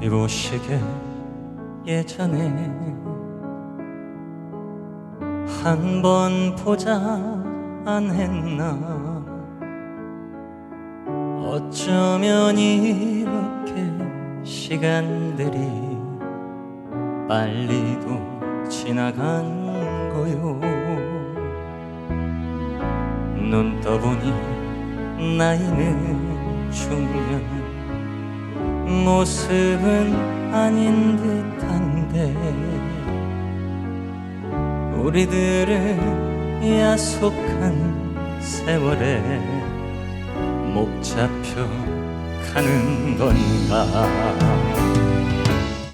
이보시게 예전에 한 번 보자 안 했나? 어쩌면 이렇게 시간들이 빨리도 지나간 거요. 눈 떠보니 나이는 중년. 모습은 아닌 듯한데 우리들은 야속한 세월에 목 잡혀 가는 건가